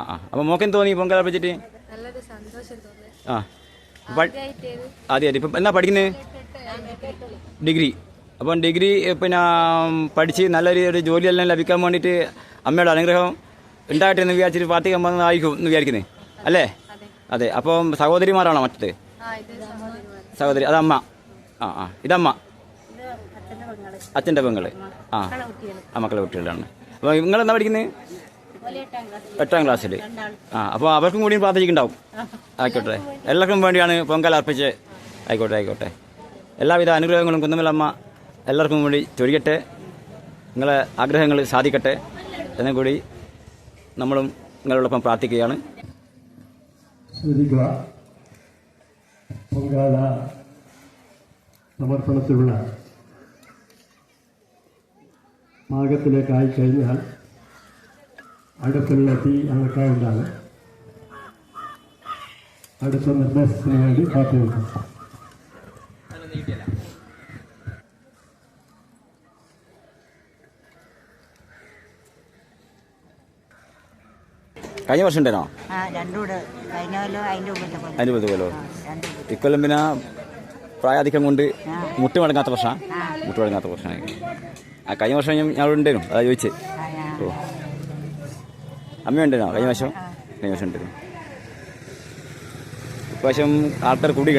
ആ ആ. അപ്പോൾ മോക്കെന്ത് തോന്നി പൊങ്കൽ അർപ്പിച്ചിട്ട് ആ. ആദ്യമായിട്ട് ഇപ്പം എന്നാ പഠിക്കുന്നത് ഡിഗ്രി. അപ്പം ഡിഗ്രി പിന്നെ പഠിച്ച് നല്ലൊരു ഒരു ജോലിയെല്ലാം ലഭിക്കാൻ വേണ്ടിയിട്ട് അമ്മയുടെ അനുഗ്രഹം ഉണ്ടായിട്ട് എന്ന് വിചാരിച്ചിട്ട് പ്രാർത്ഥിക്കാൻ ആയിരിക്കും എന്ന് വിചാരിക്കുന്നത് അല്ലേ? അതെ. അപ്പം സഹോദരിമാരാണോ മറ്റത്? സഹോദരി. അതമ്മ ആ ആ. ഇതമ്മ? അച്ഛന്റെ പെങ്ങൾ. ആ. ആ മക്കളെ കുട്ടികളാണ് അപ്പോൾ നിങ്ങളെന്താ പഠിക്കുന്നത് എട്ടാം ക്ലാസ്സിൽ ആ അപ്പോൾ അവർക്കും കൂടി പ്രാർത്ഥിക്കുന്നുണ്ടാവും ആയിക്കോട്ടെ. എല്ലാവർക്കും വേണ്ടിയാണ് പൊങ്കൽ അർപ്പിച്ച്. ആയിക്കോട്ടെ ആയിക്കോട്ടെ. എല്ലാവിധ അനുഗ്രഹങ്ങളും കുന്നമലമ്മ എല്ലാവർക്കും വേണ്ടി ചൊരിയട്ടെ. നിങ്ങളെ ആഗ്രഹങ്ങൾ സാധിക്കട്ടെ. എന്നും കൂടി നമ്മളും നിങ്ങളോടൊപ്പം പ്രാർത്ഥിക്കുകയാണ്. ശ്രദ്ധിക്കുക പൊങ്കാല സമർപ്പണത്തിലുള്ള മാർഗത്തിലേക്ക് കഴിഞ്ഞാൽ അടുത്തുള്ള തീ അണക്കാവുന്നതാണ് അടുത്ത നിർദ്ദേശത്തിന് വേണ്ടി കാത്തു വെക്കും കഴിഞ്ഞ വർഷം ഉണ്ടായിരുന്നോ? ആ രണ്ടൂടെ കഴിഞ്ഞ കൊല്ലം അതിന്റെ പത്ത്. ഇക്കൊല്ലം പിന്നെ പ്രായാധിക്യം കൊണ്ട് മുട്ട് മടങ്ങാത്ത പ്രശ്നം? മുട്ട് മടങ്ങാത്ത പ്രശ്നമായി ആ കഴിഞ്ഞ വർഷം ഞാൻ ഞാൻ ഉണ്ടായിരുന്നു. അതാ ചോദിച്ചേ. ഓ. അമ്മയുണ്ടായിരുന്നോ കഴിഞ്ഞ വശം കഴിഞ്ഞ വശം ഉണ്ടായിരുന്നു ഇപ്രാവശ്യം ആൾക്കാർ കൂടി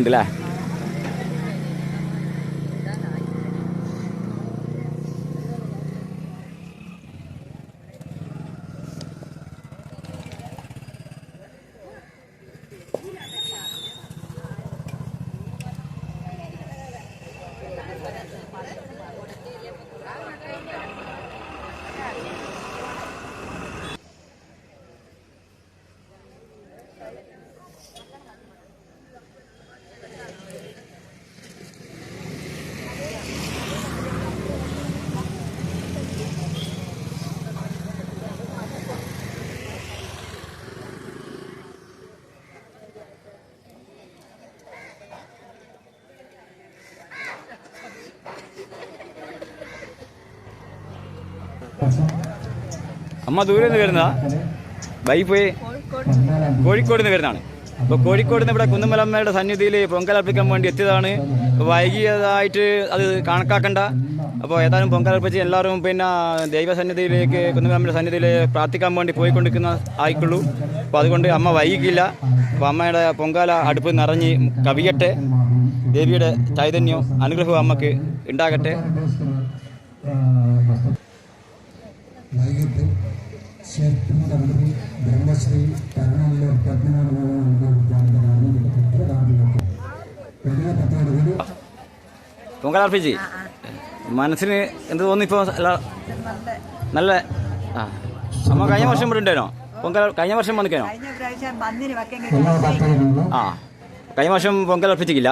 അമ്മ ദൂരെ നിന്ന് വരുന്നതാ. ബൈക്ക് പോയി. കോഴിക്കോട് നിന്ന് വരുന്നതാണ്. അപ്പോൾ കോഴിക്കോട് നിന്ന് ഇവിടെ കുന്നുമലമ്മയുടെ സന്നിധിയിൽ പൊങ്കൽ അർപ്പിക്കാൻ വേണ്ടി എത്തിയതാണ്. വൈകിയതായിട്ട് അത് കണക്കാക്കണ്ട. അപ്പോൾ ഏതായാലും പൊങ്കൽ അർപ്പിച്ച് എല്ലാവരും പിന്നെ ദൈവസന്നിധിയിലേക്ക് കുന്നുമലമ്മയുടെ സന്നിധിയിൽ പ്രാർത്ഥിക്കാൻ വേണ്ടി പോയിക്കൊണ്ടിരിക്കുന്ന ആയിക്കുള്ളൂ. അപ്പോൾ അതുകൊണ്ട് അമ്മ വൈകിക്കില്ല അപ്പോൾ അമ്മയുടെ പൊങ്കാല അടുപ്പ് നിറഞ്ഞ് കവിയട്ടെ. ദേവിയുടെ ചൈതന്യവും അനുഗ്രഹവും അമ്മയ്ക്ക് ഉണ്ടാകട്ടെ. വൈകിട്ട് ക്ഷേത്രം തന്ത്രി ബ്രഹ്മശ്രീ കരുണാലൂർ പത്മനാഭ പൊങ്കൽ അർപ്പിച്ച്. മനസ്സിന് എന്ത് തോന്നി ഇപ്പോൾ നല്ല ആ. അമ്മ കഴിഞ്ഞ വർഷം ഇവിടെ ഉണ്ടായിരുന്നോ? പൊങ്കൽ കഴിഞ്ഞ വർഷം വന്നിക്കാനോ ആ. കഴിഞ്ഞ വർഷം പൊങ്കൽ അർപ്പിച്ചിട്ടില്ല.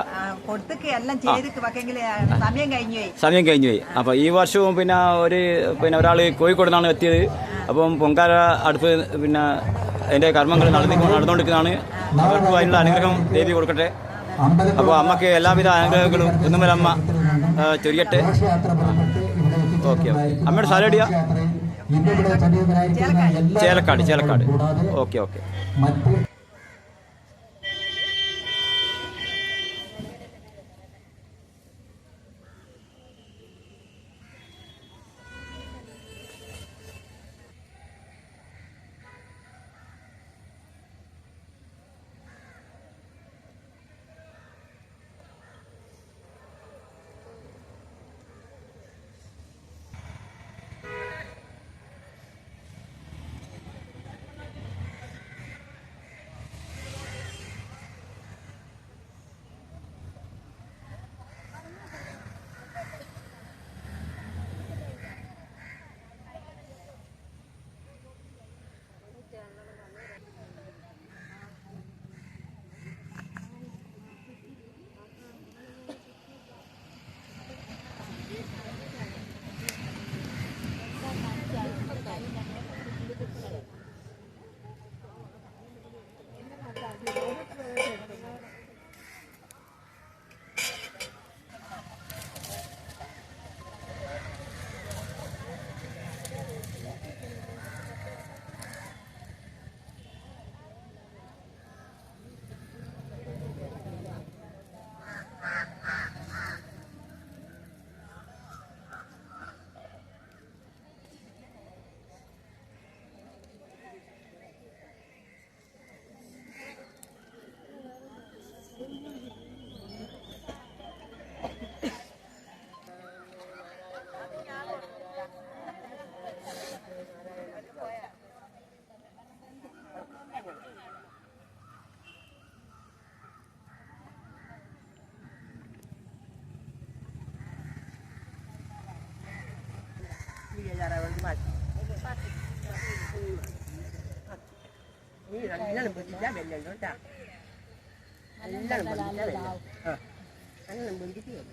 സമയം കഴിഞ്ഞു പോയി. സമയം കഴിഞ്ഞു പോയി. അപ്പോൾ ഈ വർഷവും പിന്നെ ഒരു പിന്നെ ഒരാൾ കോഴിക്കോട് നിന്നാണ് എത്തിയത്. അപ്പം പൊങ്കാല അടുപ്പ് പിന്നെ അതിന്റെ കർമ്മങ്ങൾ നടന്നു നടന്നുകൊണ്ടിരിക്കുന്നതാണ്. അവർക്ക് അതിനുള്ള അനുഗ്രഹം ദേവി കൊടുക്കട്ടെ. അപ്പോൾ അമ്മയ്ക്ക് എല്ലാവിധ അനുഗ്രഹങ്ങളും കുന്നുമലമ്മ ആ, ചൊരിയട്ടെ. ഓക്കെ അമ്മയുടെ സ്ഥലം എടിയാ ചേലക്കാട് ചേലക്കാട്. Okay okay. മറ്റ് നല്ലോണം പൊരിച്ചാ വെല്ലുണ്ട് കേട്ടാ നല്ലോണം പൊരിച്ചാ വെല്ല ആ നല്ലോണം പൊരിച്ച് വെല്ല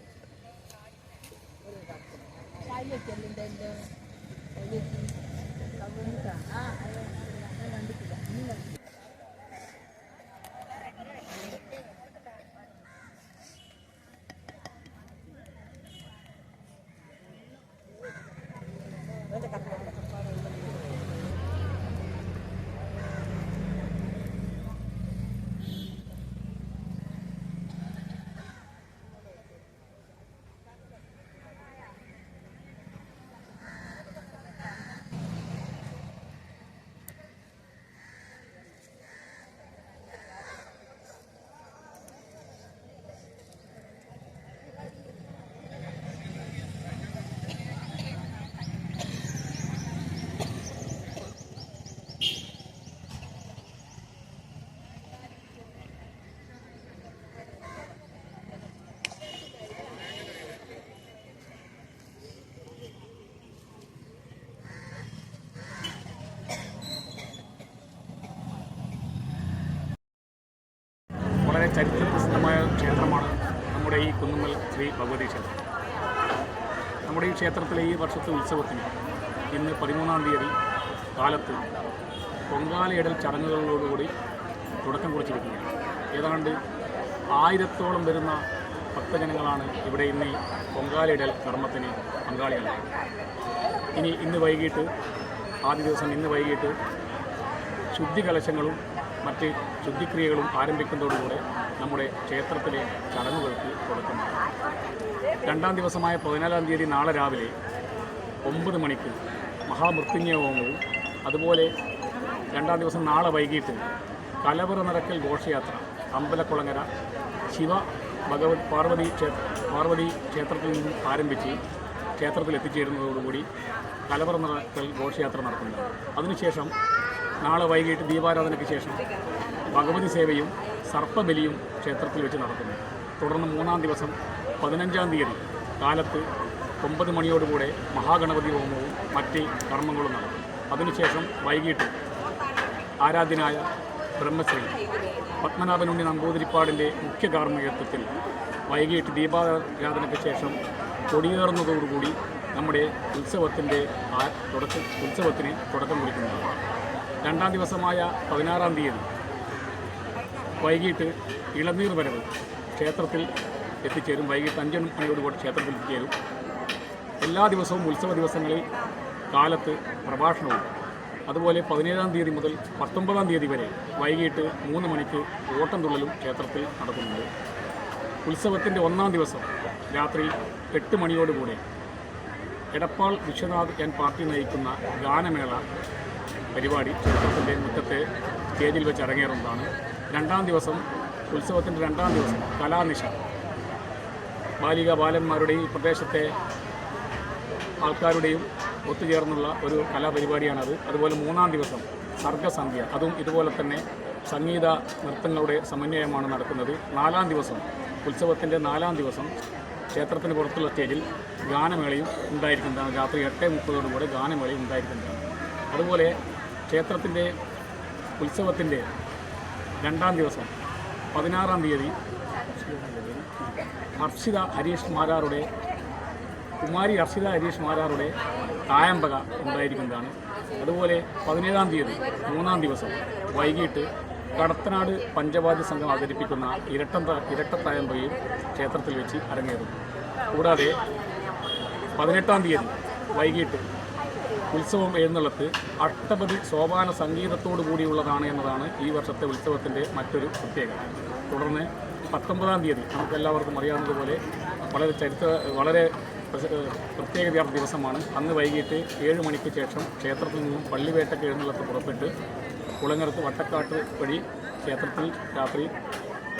ക്ഷേത്രത്തിലെ ഈ വർഷത്തെ ഉത്സവത്തിന് ഇന്ന് പതിമൂന്നാം തീയതി കാലത്ത് പൊങ്കാലയിടൽ ചടങ്ങുകളോടുകൂടി തുടക്കം കുറിച്ചിരിക്കുകയാണ് ഏതാണ്ട് ആയിരത്തോളം വരുന്ന ഭക്തജനങ്ങളാണ് ഇവിടെ ഇന്ന് പൊങ്കാലയിടൽ കർമ്മത്തിന് പങ്കാളികളായത് ഇനി ഇന്ന് വൈകിട്ട് ആദ്യ ദിവസം ഇന്ന് വൈകിട്ട് ശുദ്ധി കലശങ്ങളും മറ്റ് ശുദ്ധിക്രിയകളും ആരംഭിക്കുന്നതോടുകൂടെ നമ്മുടെ ക്ഷേത്രത്തിലെ ചടങ്ങുകൾക്ക് തുടക്കമാണ് രണ്ടാം ദിവസമായ പതിനാലാം തീയതി നാളെ രാവിലെ ഒമ്പത് മണിക്ക് മഹാമൃത്യുഞ്ജയ ഹോമവും അതുപോലെ രണ്ടാം ദിവസം നാളെ വൈകിട്ട് കലവറ നിറക്കൽ ഘോഷയാത്ര അമ്പലക്കുളങ്ങര ശിവ ഭഗവത് പാർവതി ക്ഷേത്ര പാർവതി ക്ഷേത്രത്തിൽ നിന്നും ആരംഭിച്ച് ക്ഷേത്രത്തിൽ എത്തിച്ചേരുന്നതോടുകൂടി കലവറ നിറക്കൽ ഘോഷയാത്ര നടത്തുന്നതാണ് അതിനുശേഷം നാളെ വൈകിട്ട് ദീപാരാധനയ്ക്ക് ശേഷം ഭഗവതി സേവയും സർപ്പബലിയും ക്ഷേത്രത്തിൽ വെച്ച് നടക്കുന്നു. തുടർന്ന് മൂന്നാം ദിവസം പതിനഞ്ചാം തീയതി കാലത്ത് ഒമ്പത് മണിയോടുകൂടെ മഹാഗണപതി ഹോമവും മറ്റ് കർമ്മങ്ങളും നടക്കും. അതിനുശേഷം വൈകിട്ട് ആരാധ്യനായ ബ്രഹ്മശ്രീ പത്മനാഭനുണ്ണി നമ്പൂതിരിപ്പാടിന്റെ മുഖ്യ കാർമ്മികത്വത്തിൽ വൈകിട്ട് ദീപാരാധനയ്ക്ക് ശേഷം കൊടിയേറുന്നതോടുകൂടി നമ്മുടെ ഉത്സവത്തിന്റെ തുടക്ക ഉത്സവത്തിന് തുടക്കം കുറിക്കുന്നതാണ്. രണ്ടാം ദിവസമായ പതിനാറാം തീയതി വൈകിട്ട് ഇളനീർ വരവ് ക്ഷേത്രത്തിൽ എത്തിച്ചേരും. വൈകിട്ട് അഞ്ച് മണിയോടുകൂടി ക്ഷേത്രത്തിൽ എത്തിച്ചേരും. എല്ലാ ദിവസവും ഉത്സവ ദിവസങ്ങളിൽ കാലത്ത് പ്രഭാഷണവും. അതുപോലെ പതിനേഴാം തീയതി മുതൽ പത്തൊമ്പതാം തീയതി വരെ വൈകിട്ട് മൂന്ന് മണിക്ക് ഓട്ടം തുള്ളലും ക്ഷേത്രത്തിൽ നടക്കുന്നുണ്ട്. ഉത്സവത്തിന്റെ ഒന്നാം ദിവസം രാത്രി എട്ട് മണിയോടുകൂടെ എടപ്പാൾ വിശ്വനാഥ് എൻ പാർട്ടി നയിക്കുന്ന ഗാനമേള പരിപാടി ക്ഷേത്രത്തിന്റെ മുറ്റത്തെ സ്റ്റേജിൽ വെച്ച് അരങ്ങേറുന്നതാണ്. രണ്ടാം ദിവസം ഉത്സവത്തിന്റെ രണ്ടാം ദിവസം കലാനിഷ. ബാലിക ബാലന്മാരുടെയും ഈ പ്രദേശത്തെ ആൾക്കാരുടെയും ഒത്തുചേർന്നുള്ള ഒരു കലാപരിപാടിയാണത്. അതുപോലെ മൂന്നാം ദിവസം സർഗസന്ധ്യ. അതും ഇതുപോലെ തന്നെ സംഗീത നൃത്തങ്ങളുടെ സമന്വയമാണ് നടക്കുന്നത്. നാലാം ദിവസം ഉത്സവത്തിന്റെ നാലാം ദിവസം ക്ഷേത്രത്തിന് പുറത്തുള്ള സ്റ്റേജിൽ ഗാനമേളയും ഉണ്ടായിരിക്കുന്നതാണ്. രാത്രി എട്ട് മുപ്പതോടുകൂടെ ഗാനമേളയും ഉണ്ടായിരിക്കുന്നതാണ്. അതുപോലെ ക്ഷേത്രത്തിന്റെ ഉത്സവത്തിന്റെ രണ്ടാം ദിവസം പതിനാറാം തീയതി ഹർഷിത ഹരീഷ് മാരാറുടെ കുമാരി ഹർഷിത ഹരീഷ് മാരാറുടെ തായമ്പക ഉണ്ടായിരിക്കുന്നതാണ്. അതുപോലെ പതിനേഴാം തീയതി മൂന്നാം ദിവസം വൈകിട്ട് കടത്തനാട് പഞ്ചവാദ്യ സംഘം അവതരിപ്പിക്കുന്ന ഇരട്ട ഇരട്ടത്തായമ്പകയും ക്ഷേത്രത്തിൽ വെച്ച് അരങ്ങേറും. കൂടാതെ പതിനെട്ടാം തീയതി വൈകിട്ട് ഉത്സവം എഴുന്നള്ളത്ത് അഷ്ടപതി സോപാന സംഗീതത്തോടു കൂടിയുള്ളതാണ് എന്നതാണ് ഈ വർഷത്തെ ഉത്സവത്തിന്റെ മറ്റൊരു പ്രത്യേകത. തുടർന്ന് പത്തൊമ്പതാം തീയതി നമുക്കെല്ലാവർക്കും അറിയാവുന്നതുപോലെ വളരെ ചരിത്ര വളരെ പ്രത്യേക പ്രത്യേകതയാർന്ന ദിവസമാണ്. അന്ന് വൈകിട്ട് ഏഴ് മണിക്ക് ശേഷം ക്ഷേത്രത്തിൽ നിന്നും പള്ളിവേട്ടയ്ക്ക് എഴുന്നള്ളത്ത് പുറപ്പെട്ട് കുളങ്ങരത്ത് വട്ടക്കാട്ട് വഴി ക്ഷേത്രത്തിൽ രാത്രി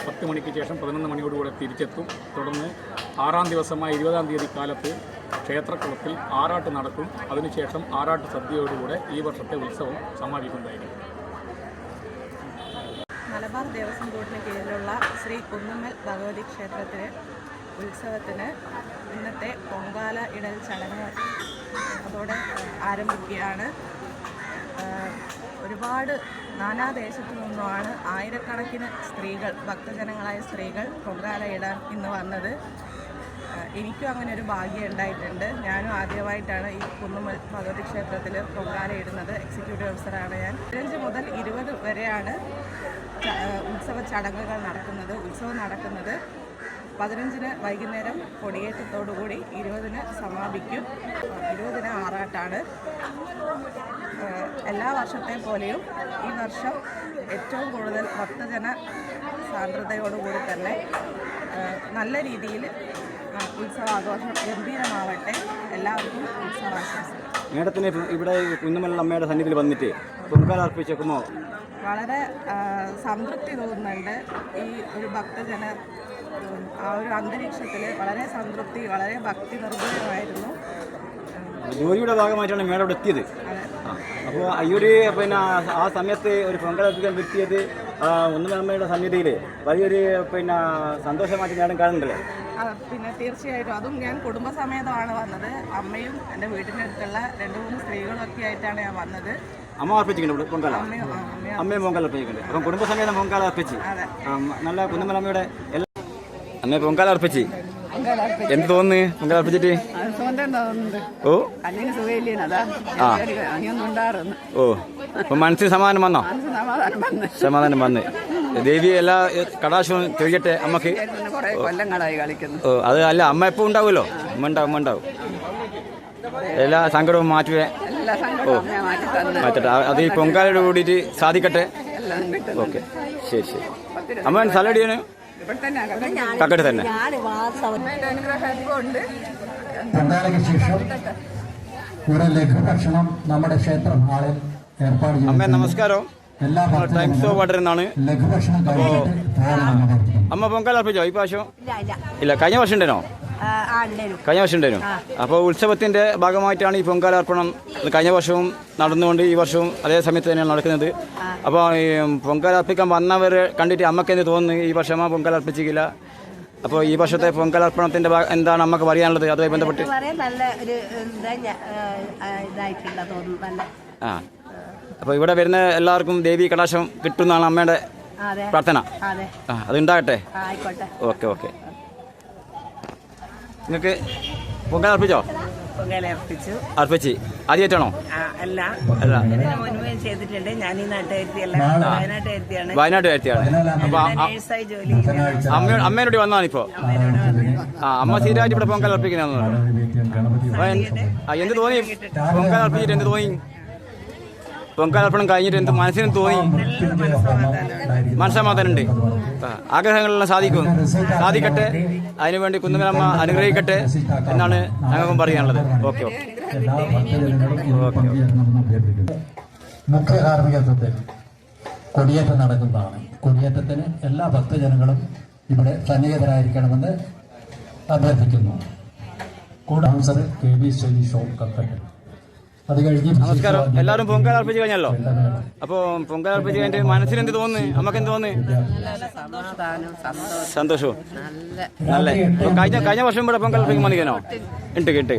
പത്ത് മണിക്ക് ശേഷം പതിനൊന്ന് മണിയോടുകൂടെ തിരിച്ചെത്തും. തുടർന്ന് ആറാം ദിവസമായ ഇരുപതാം തീയതി കാലത്ത് ക്ഷേത്രക്കുളത്തിൽ ആറാട്ട് നടക്കും. അതിനുശേഷം ആറാട്ട് സദ്യയോടുകൂടെ ഈ വർഷത്തെ ഉത്സവം സമാപിക്കുന്നതായിരിക്കും. മലബാർ ദേവസ്വം ബോർഡിന് കീഴിലുള്ള ശ്രീ കുന്നുമ്മൽ ഭഗവതി ക്ഷേത്രത്തിലെ ഉത്സവത്തിന് ഇന്നത്തെ പൊങ്കാല ഇടൽ ചടങ്ങ് അതോടെ ആരംഭിക്കുകയാണ്. ഒരുപാട് നാനാദേശത്തു നിന്നുമാണ് ആയിരക്കണക്കിന് സ്ത്രീകൾ ഭക്തജനങ്ങളായ സ്ത്രീകൾ പൊങ്കാല ഇടാൻ ഇന്ന് വന്നത്. എനിക്കും അങ്ങനെ ഒരു ഭാഗ്യം ഉണ്ടായിട്ടുണ്ട്. ഞാനും ആദ്യമായിട്ടാണ് ഈ കുന്നുമൽ ഭഗവതി ക്ഷേത്രത്തിൽ പൊങ്കാല ഇടുന്നത്. എക്സിക്യൂട്ടീവ് ഓഫീസറാണ് ഞാൻ. പതിനഞ്ച് മുതൽ ഇരുപത് വരെയാണ് ഉത്സവ ചടങ്ങുകൾ നടക്കുന്നത്. ഉത്സവം നടക്കുന്നത് പതിനഞ്ചിന് വൈകുന്നേരം കൊടിയേറ്റത്തോടുകൂടി ഇരുപതിന് സമാപിക്കും. ഇരുപതിന് ആറാട്ടാണ്. എല്ലാ വർഷത്തെ പോലെയും ഈ വർഷം ഏറ്റവും കൂടുതൽ ഭക്തജന സാന്ദ്രതയോടുകൂടി തന്നെ നല്ല രീതിയിൽ ഉത്സവാഘോഷം ഗംഭീരമാവട്ടെ. എല്ലാവർക്കും ഉത്സവാശംസകൾ. മേഡത്തിന് ഇവിടെ കുന്നമല അമ്മയുടെ സന്നിധിയിൽ വന്നിട്ട് പൊങ്കാല അർപ്പിച്ചേക്കുമോ? വളരെ സംതൃപ്തി തോന്നുന്നുണ്ട്. ഈ ഒരു ഭക്തജന ആ ഒരു അന്തരീക്ഷത്തിൽ വളരെ സംതൃപ്തി വളരെ ഭക്തി നിർഭരമായിരുന്നു. ജോലിയുടെ ഭാഗമായിട്ടാണ് മേഡം ഇവിടെ എത്തിയത്. അപ്പോൾ ഈ ഒരു പിന്നെ ആ സമയത്ത് ഒരു പൊങ്കാല അർപ്പിക്കാൻ കിട്ടിയത് ഒന്നുമമ്മയുടെ സന്നിധിയിൽ വലിയൊരു പിന്നെ സന്തോഷമായിട്ട് ഞാനും കാണുന്നുണ്ടല്ലേ. പിന്നെ തീർച്ചയായിട്ടും. അതും ഞാൻ കുടുംബസമേതമാണ് വന്നത്. അമ്മയും എന്റെ വീട്ടിനടുത്തുള്ള രണ്ട് മൂന്ന് സ്ത്രീകളൊക്കെ ആയിട്ടാണ് ഞാൻ വന്നത്. അമ്മ അർപ്പിച്ചിട്ടുണ്ട് പൊങ്കാല. അമ്മയും പൊങ്കാല അർപ്പിച്ചിട്ടുണ്ട് അപ്പം കുടുംബസമേതം പൊങ്കാല അർപ്പിച്ച് നല്ല കുന്നുമലമ്മയുടെ എല്ലാ അമ്മയെ പൊങ്കാല അർപ്പിച്ച് എന്ത് തോന്നുന്നു? പൊങ്കാല അർപ്പിച്ചിട്ട് ഓ. ഓ. അപ്പൊ മനസ്സിന് സമാധാനം വന്നോ? സമാധാനം വന്ന്. ദേവി എല്ലാ കടാശവും തെളിയട്ടെ അമ്മയ്ക്ക്. അത് അല്ല അമ്മ എപ്പോ ഉണ്ടാവുമല്ലോ? അമ്മ ഉണ്ടാവും അമ്മ ഉണ്ടാവും. എല്ലാ സങ്കടവും മാറ്റുവേ. ഓ സങ്കടവും മാറ്റി തന്ന്. മാറ്റട്ടെ. അത് ഈ പൊങ്കാലയോട് കൂടിയിട്ട് സാധിക്കട്ടെ? ഓക്കെ ശരി ശരി. അമ്മ അകത്ത് കക്കട്ട് തന്നെ. ഭക്ഷണം ശേഷം. ഒരു ലഘുഭക്ഷണം നമ്മുടെ ക്ഷേത്ര ഹാളിൽ ഏർപ്പാട് അമ്മ നമസ്കാരം. എല്ലാ ടൈംസ് ഓഫ് വാട്ടർ എന്നാണ് ലഘുഭക്ഷണം അമ്മ പൊങ്കാല അർപ്പിച്ചോ? ഈ പ്രാവശ്യം? ഇല്ല കഴിഞ്ഞ വർഷം ഉണ്ടേനോ? കഴിഞ്ഞ വർഷം ഉണ്ടായിരുന്നു അപ്പോൾ ഉത്സവത്തിന്റെ ഭാഗമായിട്ടാണ് ഈ പൊങ്കാല അർപ്പണം കഴിഞ്ഞ വർഷവും നടന്നുകൊണ്ട് ഈ വർഷവും അതേ സമയത്ത് തന്നെയാണ് നടക്കുന്നത്. അപ്പോൾ ഈ പൊങ്കാല അർപ്പിക്കാൻ വന്നവരെ കണ്ടിട്ട് അമ്മയ്ക്ക് എന്ത് തോന്നുന്നു? ഈ വർഷം അമ്മ പൊങ്കാല അർപ്പിച്ചിട്ടില്ല അപ്പോൾ ഈ വർഷത്തെ പൊങ്കാല അർപ്പണത്തിന്റെ ഭാഗ- എന്താണ് അമ്മയ്ക്ക് പറയാനുള്ളത്? അതുമായി ബന്ധപ്പെട്ട്. നല്ല ഒരു ആ, ഇതായിട്ടില്ല തോന്നുന്നു നല്ല ആ. അപ്പോൾ ഇവിടെ വരുന്ന എല്ലാവർക്കും ദേവി കടാശം കിട്ടുന്നതാണ് അമ്മയുടെ അതെ. പ്രാർത്ഥന. അതെ. ആ അതുണ്ടാകട്ടെ? Okay okay. നിങ്ങൾക്ക് പൊങ്കാല അർപ്പിച്ചോ? അർപ്പിച്ചു. ആദ്യമായിട്ടാണോ? അല്ല. ചെയ്തിട്ടുണ്ട്. ഞാൻ ഈ ആ- വന്നാണിപ്പോ അമ്മ അമ്മേനോട് ആ അമ്മ സ്ഥിരമായിട്ട് ഇവിടെ പൊങ്കാല അർപ്പിക്കുന്ന എന്ത് തോന്നി? പൊങ്കാല അർപ്പിച്ചിട്ട് എന്ത് തോന്നി? പൊങ്കൽ അർപ്പണം കഴിഞ്ഞിട്ട് എന്ത് മനസ്സിനും തോന്നി? മനസ്സമാധാനമുണ്ട്. ആഗ്രഹങ്ങളെല്ലാം സാധിക്കും. സാധിക്കട്ടെ. അതിനുവേണ്ടി കുന്നുമലമ്മ അനുഗ്രഹിക്കട്ടെ എന്നാണ് ഞങ്ങൾക്കും പറയാനുള്ളത്. Okay okay. കാർമ്മികത്വത്തിൽ കൊടിയേറ്റം നടക്കുന്നതാണ്. കൊടിയേറ്റത്തിന് എല്ലാ ഭക്തജനങ്ങളും ഇവിടെ സന്നിഹിതരായിരിക്കണമെന്ന് അഭ്യർത്ഥിക്കുന്നു. കൂടാൻസർ കെ വി ശ്രീ ഷോ കഴിഞ്ഞ് നമസ്കാരം. എല്ലാവരും പൊങ്കാല അർപ്പിച്ച് കഴിഞ്ഞല്ലോ? അപ്പോൾ പൊങ്കാല അർപ്പിച്ച് കഴിഞ്ഞിട്ട് മനസ്സിന് എന്ത് തോന്നുന്നു? നമുക്ക് എന്ത് തോന്നുന്നു സന്തോഷവും. നല്ല കഴിഞ്ഞ കഴിഞ്ഞ വർഷം ഇവിടെ പൊങ്കാല അർപ്പിക്കാൻ വന്നിരിക്കണോ ഉണ്ട് ഉണ്ട്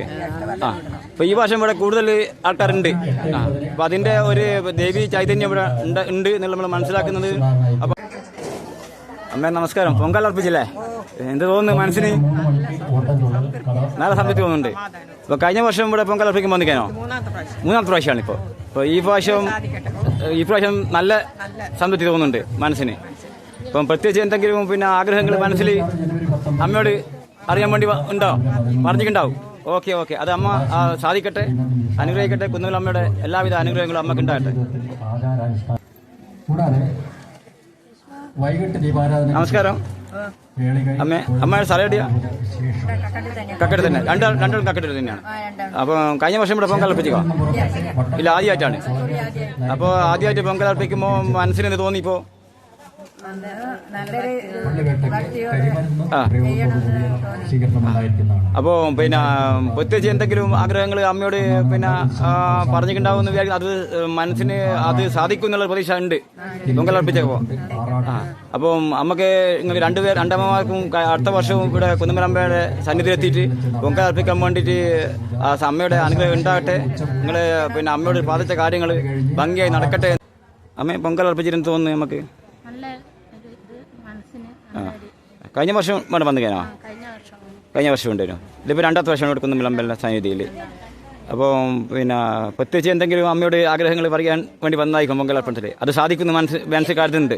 ആ. അപ്പൊ ഈ വർഷം ഇവിടെ കൂടുതൽ ആൾക്കാരുണ്ട്. ആ. അപ്പൊ അതിന്റെ ഒരു ദേവി ചൈതന്യം ഇവിടെ ഉണ്ട് ഉണ്ട് എന്നുള്ള നമ്മൾ മനസ്സിലാക്കുന്നത്. അപ്പൊ അമ്മ നമസ്കാരം. പൊങ്കൽ അർപ്പിച്ചില്ലേ? എന്ത് തോന്നുന്നു മനസ്സിന്? നല്ല സംതൃപ്തി തോന്നുന്നുണ്ട്. ഇപ്പൊ കഴിഞ്ഞ വർഷം ഇവിടെ പൊങ്കൽ അർപ്പിക്കാൻ വന്നിരിക്കാനോ? മൂന്നാമത്തെ പ്രാവശ്യമാണ് ഇപ്പോൾ ഇപ്പൊ ഈ പ്രാവശ്യം ഈ പ്രാവശ്യം നല്ല സംതൃപ്തി തോന്നുന്നുണ്ട് മനസ്സിന്. ഇപ്പം പ്രത്യേകിച്ച് എന്തെങ്കിലും പിന്നെ ആഗ്രഹങ്ങൾ മനസ്സിൽ അമ്മയോട് അറിയാൻ വേണ്ടി ഉണ്ടോ? പറഞ്ഞിട്ടുണ്ടാവും. Okay okay. അത് അമ്മ സാധിക്കട്ടെ. അനുഗ്രഹിക്കട്ടെ. കുന്നുകൾ അമ്മയുടെ എല്ലാവിധ അനുഗ്രഹങ്ങളും അമ്മയ്ക്ക് ഉണ്ടാകട്ടെ. വൈകിട്ട് ദീപാരാധന നമസ്കാരം. അമ്മേ അമ്മ അമ്മയുടെ സ്ഥലം എവിടെയാ? കക്കട്ട് തന്നെ. രണ്ടാൾ രണ്ടാളും കക്കട്ട് തന്നെയാണ് അപ്പോൾ കഴിഞ്ഞ വർഷം ഇവിടെ പൊങ്കൽ അർപ്പിച്ചോ ഇല്ല ആദ്യമായിട്ടാണ്. അപ്പോൾ ആദ്യമായിട്ട്. പൊങ്കൽ അർപ്പിക്കുമ്പോൾ മനസ്സിന് എന്ത് അപ്പോൾ പിന്നെ പ്രത്യേകിച്ച് എന്തെങ്കിലും ആഗ്രഹങ്ങൾ അമ്മയോട് പിന്നെ പറഞ്ഞിട്ടുണ്ടാവും പറഞ്ഞിട്ടുണ്ടാവുമെന്ന് വിചാരിക്കും അത് മനസ്സിന് അത് സാധിക്കും എന്നുള്ള പ്രതീക്ഷ ഉണ്ട്. പൊങ്കൽ അർപ്പിച്ചപ്പോ ആ. അപ്പോൾ അമ്മയ്ക്ക് നിങ്ങൾ രണ്ടുപേർ രണ്ടമ്മമാർക്കും അടുത്ത വർഷവും ഇവിടെ കുന്നമലമ്പയുടെ സന്നിധിയിലെത്തിയിട്ട് പൊങ്കൽ അർപ്പിക്കാൻ വേണ്ടിയിട്ട് ആ അമ്മയുടെ അനുഗ്രഹം ഉണ്ടാകട്ടെ. നിങ്ങൾ പിന്നെ അമ്മയോട് ബാധിച്ച കാര്യങ്ങൾ ഭംഗിയായി നടക്കട്ടെ അമ്മയെ പൊങ്കൽ അർപ്പിച്ചിരുന്ന് തോന്നുന്നു നമുക്ക് നല്ല ഒരു ഇത് മനസ്സിന് ആ. കഴിഞ്ഞ വർഷം ഇവിടെ വന്നു കഴിഞ്ഞോ കഴിഞ്ഞ വർഷം വർഷം ഉണ്ടായിരുന്നു. ഇതിപ്പോൾ രണ്ടാമത്തെ വർഷമാണ് കൊടുക്കുന്ന വിളമ്പല സന്നിധിയിൽ അപ്പോൾ പിന്നെ പ്രത്യേകിച്ച് എന്തെങ്കിലും അമ്മയോട് ആഗ്രഹങ്ങൾ പറയാൻ വേണ്ടി വന്നായിരിക്കും പൊങ്കലർപ്പണത്തിൽ അത് സാധിക്കുന്ന മനസ്സ് മനസ്സിൽ കരുതുന്നുണ്ട്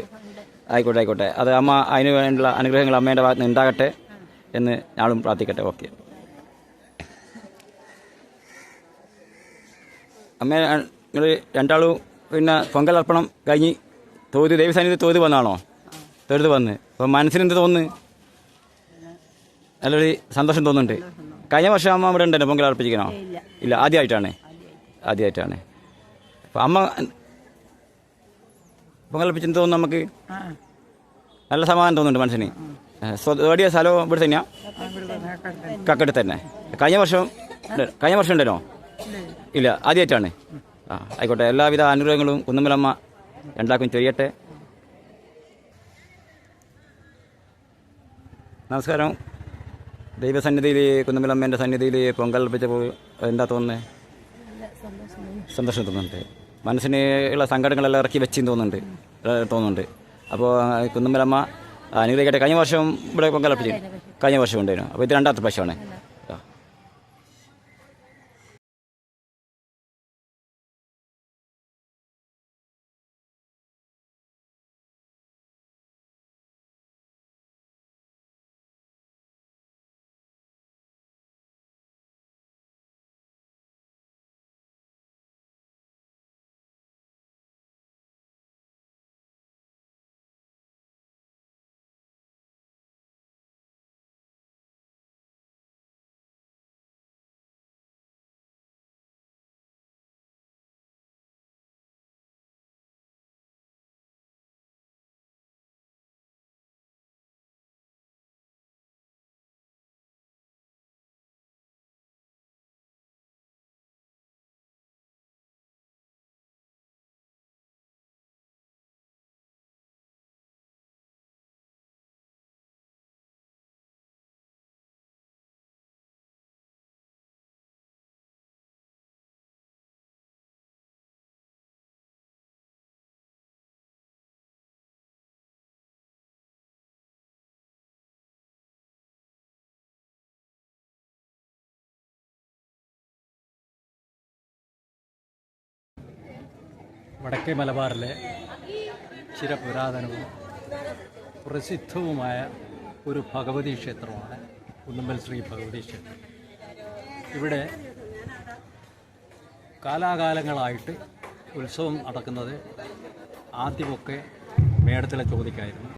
ആയിക്കോട്ടെ ആയിക്കോട്ടെ. അത് അമ്മ അതിന് വേണ്ടിയുള്ള അനുഗ്രഹങ്ങൾ അമ്മയുടെ ഭാഗത്ത് നിന്ന് ഉണ്ടാകട്ടെ എന്ന് ഞാളും പ്രാർത്ഥിക്കട്ടെ. ഓക്കെ. അമ്മ നിങ്ങൾ രണ്ടാളും പിന്നെ പൊങ്കലർപ്പണം കഴിഞ്ഞ് തോത് ദൈവസന്നിധി തോത് വന്നാണോ തൊഴുത് വന്ന്. അപ്പോൾ മനസ്സിനെന്ത് തോന്നുന്നു? നല്ലൊരു സന്തോഷം തോന്നുന്നുണ്ട്. കഴിഞ്ഞ വർഷം അമ്മ ഇവിടെ ഉണ്ടല്ലോ പൊങ്കൽ അർപ്പിച്ചിരിക്കണോ? ഇല്ല. ആദ്യമായിട്ടാണ്? ആദ്യമായിട്ടാണ്. അപ്പം അമ്മ പൊങ്കൽ അർപ്പിച്ചെന്ന് തോന്നുന്നു നമുക്ക്? നല്ല സമാധാനം തോന്നുന്നുണ്ട് മനസ്സിന്. സ്വടിയ സ്ഥലവും ഇവിടെ തന്നെയാ? കക്കട്ട് തന്നെ കഴിഞ്ഞ വർഷം കഴിഞ്ഞ വർഷം ഉണ്ടല്ലോ? ഇല്ല. ആദ്യമായിട്ടാണ്. ആ ആയിക്കോട്ടെ. എല്ലാവിധ അനുഗ്രഹങ്ങളും കുന്നുമലമ്മ രണ്ടാക്കും ചെയ്യട്ടെ നമസ്കാരം. ദൈവസന്നിധിയിൽ കുന്നമ്പലമ്മേന്റെ സന്നിധിയിൽ പൊങ്കൽ അർപ്പിച്ചപ്പോൾ എന്താ തോന്നുന്നത് സന്തോഷം തോന്നുന്നുണ്ട്. മനസ്സിന് ഉള്ള സങ്കടങ്ങളെല്ലാം ഇറക്കി വെച്ചും തോന്നുന്നുണ്ട്. തോന്നുന്നുണ്ട്. അപ്പോൾ കുന്നമ്പലമ്മ അനുഗ്രഹിക്കട്ടെ. കഴിഞ്ഞ വർഷം ഇവിടെ പൊങ്കൽ അർപ്പിച്ചു കഴിഞ്ഞ വർഷം ഉണ്ടായിരുന്നു. അപ്പോൾ ഇത് രണ്ടാമത്തെ പ്രാവശ്യമാണ്. വടക്കേ മലബാറിലെ ചിരപുരാതനവും പ്രസിദ്ധവുമായ ഒരു ഭഗവതി ക്ഷേത്രമാണ് കുന്നുമ്പൽ ശ്രീ ഭഗവതി ക്ഷേത്രം. ഇവിടെ കാലാകാലങ്ങളായിട്ട് ഉത്സവം നടക്കുന്നത് ആദ്യമൊക്കെ മേടത്തിലെ ചോദിക്കായിരുന്നു.